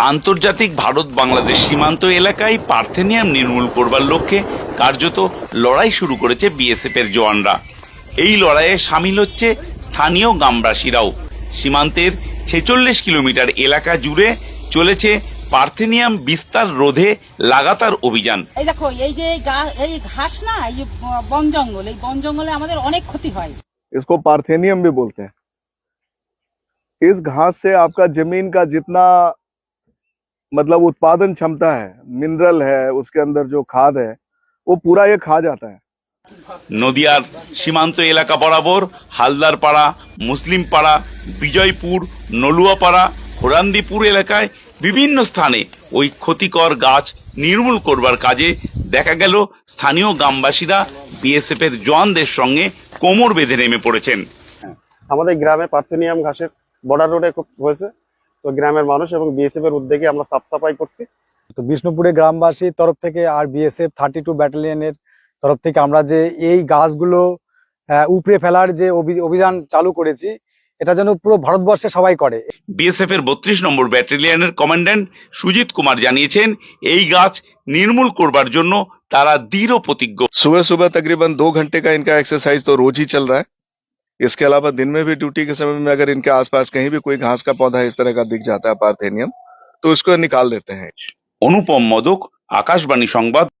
আন্তর্জাতিক ভারত বাংলাদেশ সীমান্ত এলাকায় পার্থেনিয়াম নির্মূল করবার লক্ষ্যে কার্যত লড়াই শুরু করেছে বিএসএফ এর জওয়ানরা এই লড়াইয়ে সামিল হচ্ছে স্থানীয় গ্রামবাসীরাও সীমান্তের ছেচল্লিশ কিলোমিটার এলাকা জুড়ে চলেছে পার্থেনিয়াম বিস্তার রোধে লাগাতার অভিযান এই দেখো এই যে এই গা- এই ঘাস না এই যে ব- বন জঙ্গল এই বন জঙ্গলে আমাদের অনেক ক্ষতি হয় इसको पार्थेनियम भी बोलते हैं इस घास से आपका जमीन का जितना मतलब उत्पादन क्षमता है मिनरल है उसके अंदर जो खाद है वो पूरा ये खा जाता है নদিয়ার সীমান্ত এলাকা বরাবর হালদার পাড়া মুসলিম পাড়া বিজয়পুর নলুয়াপাড়া হোরান্দিপুর এলাকায় বিভিন্ন স্থানে ওই ক্ষতিকর গাছ নির্মূল করবার কাজে দেখা গেল স্থানীয় গ্রামবাসীরা বিএসএফ এর জওয়ানদের সঙ্গে কোমর বেঁধে নেমে পড়েছেন আমাদের গ্রামে পার্থেনিয়াম ঘাসের বর্ডার রোডে খুব হয়েছে তো গ্রামের মানুষ এবং বিএসএফ এর উদ্যোগে আমরা সাফ সাফাই করছি তো বিষ্ণুপুরে গ্রামবাসীর তরফ থেকে আর বিএসএফ থার্টি টু ব্যাটালিয়নের তরফ থেকে আমরা যে এই গাছগুলো আহ, উপড়ে ফেলার যে অভি- অভিযান চালু করেছি এটা যেন পুরো ভারতবর্ষে সবাই করে বিএসএফ এর বত্রিশ নম্বর ব্যাটালিয়নের কমান্ড্যান্ট সুজিত কুমার জানিয়েছেন এই গাছ নির্মূল করবার জন্য তারা দৃঢ় প্রতিজ্ঞ सुबह सुबह तकरीबन दो घंटे का इनका एक्सरसाइज तो रोज ही चल रहा है इसके अलावा दिन में भी ड्यूटी के समय में अगर इनके आसपास कहीं भी कोई घास का पौधा इस तरह का दिख जाता है पार्थेनियम तो उसको निकाल देते हैं অনুপম মদক আকাশবাণী সংবাদ